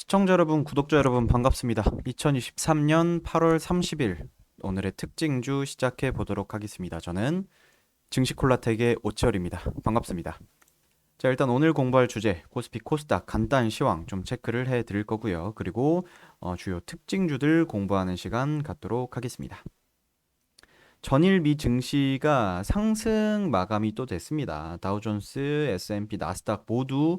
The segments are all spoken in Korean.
시청자 여러분, 구독자 여러분 반갑습니다. 2023년 8월 30일 오늘의 특징주 시작해 보도록 하겠습니다. 저는 증시콜라텍의 오치열입니다. 반갑습니다. 자, 일단 오늘 공부할 주제 코스피 코스닥 간단 시황 좀 체크를 해 드릴 거고요. 그리고 어, 주요 특징주들 공부하는 시간 갖도록 하겠습니다. 전일 미 증시가 상승 마감이 또 됐습니다. 다우존스, S&P, 나스닥 모두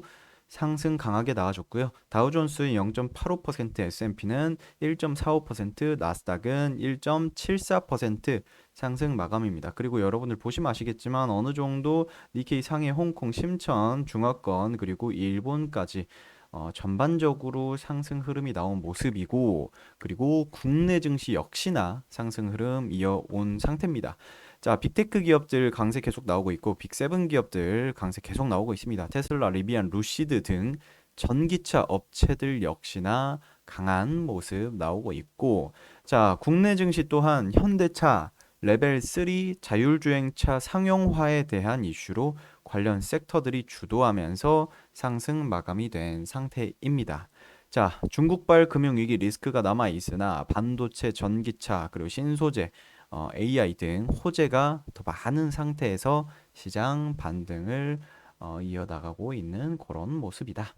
상승 강하게 나와줬고요. 다우존스는 0.85%, S&P는 1.45%, 나스닥은 1.74% 상승 마감입니다. 그리고 여러분들 보시면 아시겠지만 어느 정도 니케이 상해, 홍콩, 심천, 중화권 그리고 일본까지 어, 전반적으로 상승 흐름이 나온 모습이고 그리고 국내 증시 역시나 상승 흐름 이어온 상태입니다. 자, 빅테크 기업들 강세 계속 나오고 있고 빅세븐 기업들 강세 계속 나오고 있습니다. 테슬라, 리비안, 루시드 등 전기차 업체들 역시나 강한 모습 나오고 있고 자, 국내 증시 또한 현대차 레벨 3 자율주행차 상용화에 대한 이슈로 관련 섹터들이 주도하면서 상승 마감이 된 상태입니다. 자, 중국발 금융위기 리스크가 남아 있으나 반도체, 전기차, 그리고 신소재, 어, AI 등 호재가 더 많은 상태에서 시장 반등을 어, 이어나가고 있는 그런 모습이다.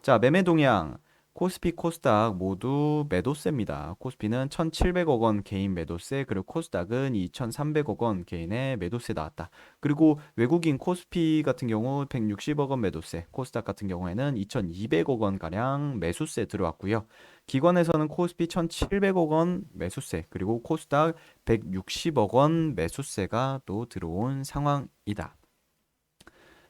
자, 매매 동향. 코스피, 코스닥 모두 매도세입니다. 코스피는 1,700억 원 개인 매도세, 그리고 코스닥은 2,300억 원 개인의 매도세 나왔다. 그리고 외국인 코스피 같은 경우 160억 원 매도세, 코스닥 같은 경우에는 2,200억 원 가량 매수세 들어왔고요. 기관에서는 코스피 1,700억 원 매수세, 그리고 코스닥 160억 원 매수세가 또 들어온 상황이다.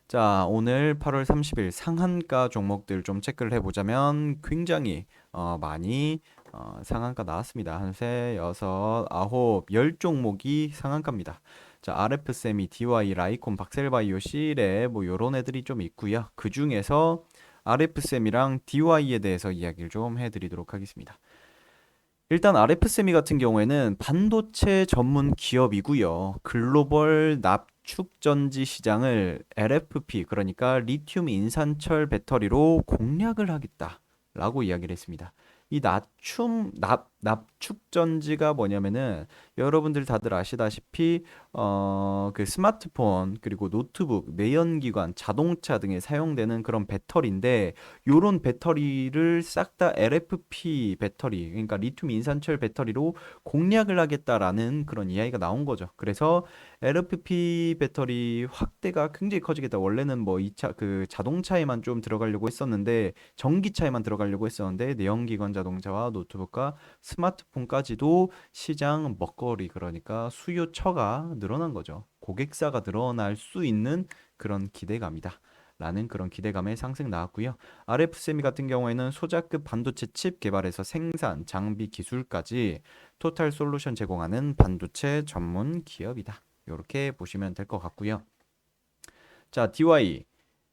자, 오늘 8월 30일 상한가 종목들 좀 체크를 해보자면 굉장히 어, 많이 어, 상한가 나왔습니다. 한 세, 여섯, 아홉, 열 종목이 상한가입니다. 자, RF세미, DY, 라이콘, 박셀바이오, 시레 뭐 요런 애들이 좀 있고요. 그 중에서 RF세미랑 DY에 대해서 이야기를 좀 해드리도록 하겠습니다. 일단 RF세미 같은 경우에는 반도체 전문 기업이고요. 글로벌 납축 전지 시장을 LFP 그러니까 리튬 인산철 배터리로 공략을 하겠다라고 이야기를 했습니다. 이 납춤 납 납축전지가 뭐냐면은 여러분들 다들 아시다시피 어 그 스마트폰 그리고 노트북 내연기관 자동차 등에 사용되는 그런 배터리인데 요런 배터리를 싹 다 LFP 배터리 그러니까 리튬 인산철 배터리로 공략을 하겠다라는 그런 이야기가 나온 거죠. 그래서 LFP 배터리 확대가 굉장히 커지겠다. 원래는 뭐 2차 그 자동차에만 좀 들어가려고 했었는데 전기차에만 들어가려고 했었는데 내연기관 자동차와 노트북과 스 마트폰까지도 시장 먹거리 그러니까 수요처가 늘어난 거죠. 고객사가 늘어날 수 있는 그런 기대감이다. 라는 그런 기대감의 상승 나왔고요. RF세미 같은 경우에는 소자급 반도체 칩 개발에서 생산, 장비 기술까지 토탈 솔루션 제공하는 반도체 전문 기업이다. 이렇게 보시면 될 것 같고요. 자, DY.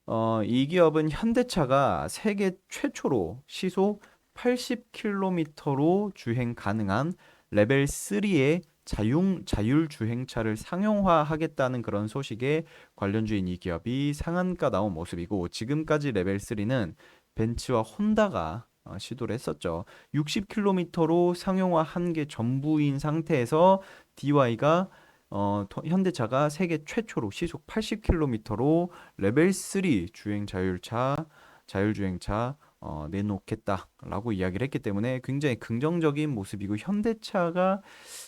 어, 이 기업은 현대차가 세계 최초로 시속 80km로 주행 가능한 레벨 3의 자율, 자율 주행차를 상용화하겠다는 그런 소식에 관련주인 이 기업이 상한가 나온 모습이고 지금까지 레벨 3는 벤츠와 혼다가 어, 시도를 했었죠. 60km로 상용화한 게 전부인 상태에서 DY가 어, 토- 현대차가 세계 최초로 시속 80km로 레벨 3 주행 자율차 자율주행차 어, 내놓겠다라고 이야기를 했기 때문에 굉장히 긍정적인 모습이고 현대차가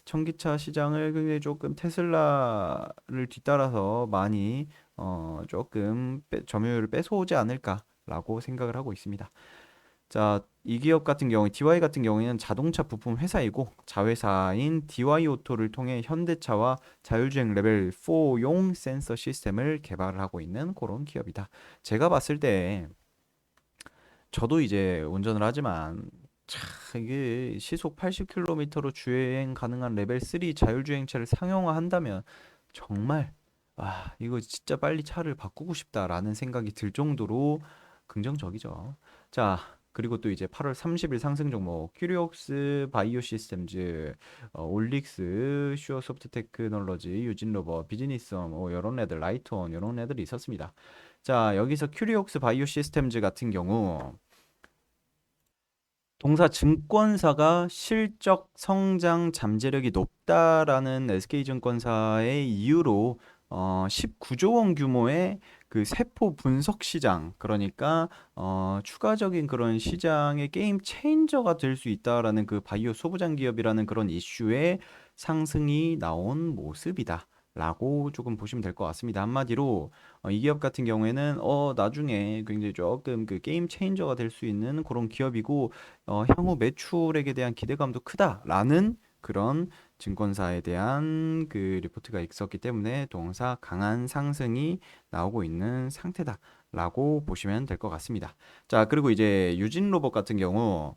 전기차 시장을 굉장히 조금 테슬라를 뒤따라서 많이 어, 조금 빼- 점유율을 뺏어오지 않을까라고 생각을 하고 있습니다. 자, 이 기업 같은 경우, DY 같은 경우에는 자동차 부품 회사이고 자회사인 DY 오토를 통해 현대차와 자율주행 레벨 4용 센서 시스템을 개발을 하고 있는 그런 기업이다. 제가 봤을 때 저도 이제 운전을 하지만 차, 이게 시속 80km로 주행 가능한 레벨 3 자율주행차를 상용화한다면 정말 아, 이거 진짜 빨리 차를 바꾸고 싶다라는 생각이 들 정도로 긍정적이죠. 자, 그리고 또 이제 8월 30일 상승 종목 큐리옥스 바이오 시스템즈, 어, 올릭스, 슈어 소프트 테크놀로지, 유진 로버, 비즈니스원 뭐 이런 애들, 라이트온 이런 애들이 있었습니다. 자, 여기서 큐리옥스 바이오 시스템즈 같은 경우 동사 증권사가 실적 성장 잠재력이 높다라는 SK증권사의 이유로 어, 19조 원 규모의 그 세포 분석 시장 그러니까 어, 추가적인 그런 시장의 게임 체인저가 될 수 있다라는 그 바이오 소부장 기업이라는 그런 이슈에 상승이 나온 모습이다. 라고 조금 보시면 될 것 같습니다. 한마디로 어, 이 기업 같은 경우에는 어 나중에 굉장히 조금 그 게임 체인저가 될 수 있는 그런 기업이고 어, 향후 매출액에 대한 기대감도 크다라는 그런 증권사에 대한 그 리포트가 있었기 때문에 동사 강한 상승이 나오고 있는 상태다라고 보시면 될 것 같습니다. 자, 그리고 이제 유진 로봇 같은 경우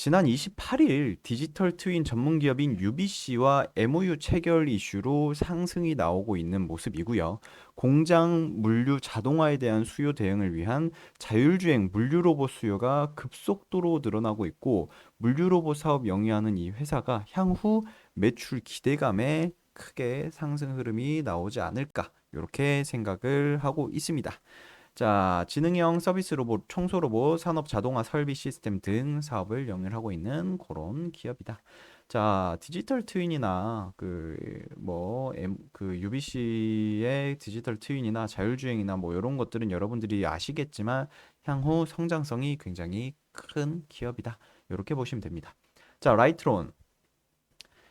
지난 28일 디지털 트윈 전문 기업인 UBC와 MOU 체결 이슈로 상승이 나오고 있는 모습이고요. 공장 물류 자동화에 대한 수요 대응을 위한 자율주행 물류 로봇 수요가 급속도로 늘어나고 있고 물류 로봇 사업 영위하는 이 회사가 향후 매출 기대감에 크게 상승 흐름이 나오지 않을까 이렇게 생각을 하고 있습니다. 자, 지능형 서비스 로봇, 청소 로봇, 산업 자동화 설비 시스템 등 사업을 영위하고 있는 그런 기업이다. 자, 디지털 트윈이나 그 뭐 그 UBC의 디지털 트윈이나 자율주행이나 뭐 이런 것들은 여러분들이 아시겠지만 향후 성장성이 굉장히 큰 기업이다. 이렇게 보시면 됩니다. 자, 라이트론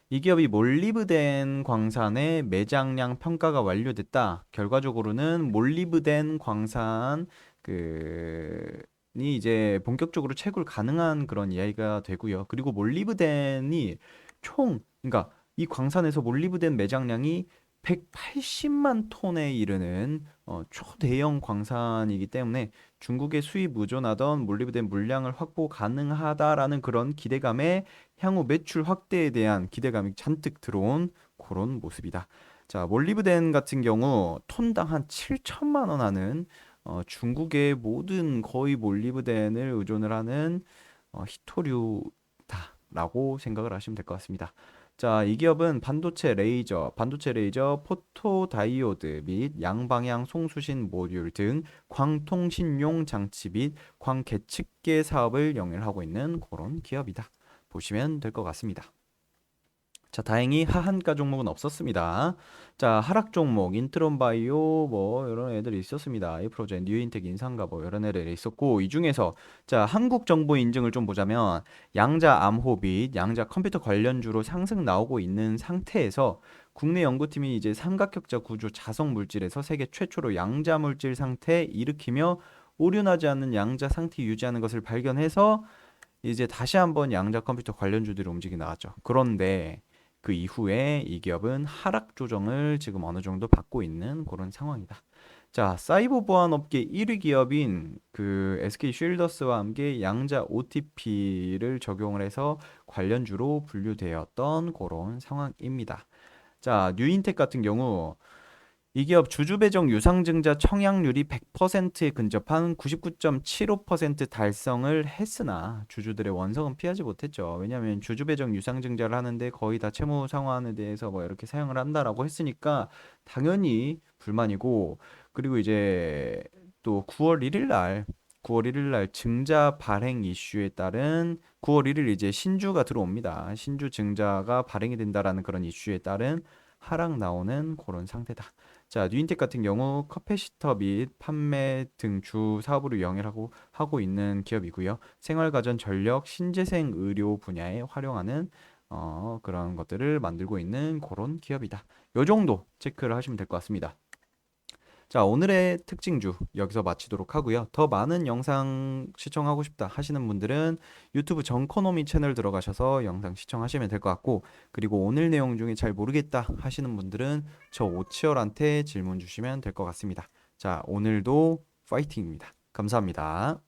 이 기업이 몰리브덴 광산의 매장량 평가가 완료됐다. 결과적으로는 몰리브덴 광산 그니 이제 본격적으로 채굴 가능한 그런 이야기가 되고요. 그리고 몰리브덴이 총 그러니까 이 광산에서 몰리브덴 매장량이 180만 톤에 이르는 어, 초대형 광산이기 때문에 중국의 수입 의존하던 몰리브덴 물량을 확보 가능하다라는 그런 기대감에 향후 매출 확대에 대한 기대감이 잔뜩 들어온 그런 모습이다. 자, 몰리브덴 같은 경우 톤당 한 7천만 원 하는 어, 중국의 모든 거의 몰리브덴을 의존을 하는 어, 히토류다라고 생각을 하시면 될 것 같습니다. 자, 이 기업은 반도체 레이저, 반도체 레이저, 포토 다이오드 및 양방향 송수신 모듈 등 광통신용 장치 및 광계측계 사업을 영위하고 있는 그런 기업이다. 보시면 될 것 같습니다. 자, 다행히 하한가 종목은 없었습니다. 자, 하락 종목, 인트론 바이오, 뭐, 이런 애들이 있었습니다. 에프로젠, 뉴인텍, 인상가, 뭐, 이런 애들이 있었고, 이 중에서, 자, 한국 정보 인증을 좀 보자면, 양자 암호 및 양자 컴퓨터 관련주로 상승 나오고 있는 상태에서, 국내 연구팀이 이제 삼각격자 구조 자성 물질에서 세계 최초로 양자 물질 상태 일으키며 오류나지 않는 양자 상태 유지하는 것을 발견해서 이제 다시 한번 양자 컴퓨터 관련주들이 움직이 나왔죠. 그런데 그 이후에 이 기업은 하락 조정을 지금 어느 정도 받고 있는 그런 상황이다. 자, 사이버 보안 업계 1위 기업인 그 SK 쉴더스와 함께 양자 OTP를 적용을 해서 관련주로 분류되었던 그런 상황입니다. 자, 뉴인텍 같은 경우 이 기업 주주 배정 유상증자 청약률이 100%에 근접한 99.75% 달성을 했으나 주주들의 원성은 피하지 못했죠. 왜냐하면 주주 배정 유상증자를 하는데 거의 다 채무 상환에 대해서 뭐 이렇게 사용을 한다라고 했으니까 당연히 불만이고 그리고 이제 또 9월 1일 날 9월 1일 날 증자 발행 이슈에 따른 9월 1일 이제 신주가 들어옵니다. 신주 증자가 발행이 된다라는 그런 이슈에 따른 하락 나오는 그런 상태다. 자, 뉴인텍 같은 경우 커피시터 및 판매 등 주 사업으로 영위하고 하고 있는 기업이고요. 생활가전 전력 신재생 의료 분야에 활용하는 어, 그런 것들을 만들고 있는 그런 기업이다. 요 정도 체크를 하시면 될 것 같습니다. 자, 오늘의 특징주 여기서 마치도록 하고요. 더 많은 영상 시청하고 싶다 하시는 분들은 유튜브 정코노미 채널 들어가셔서 영상 시청하시면 될 것 같고, 그리고 오늘 내용 중에 잘 모르겠다 하시는 분들은 저 오치열한테 질문 주시면 될 것 같습니다. 자, 오늘도 파이팅입니다. 감사합니다.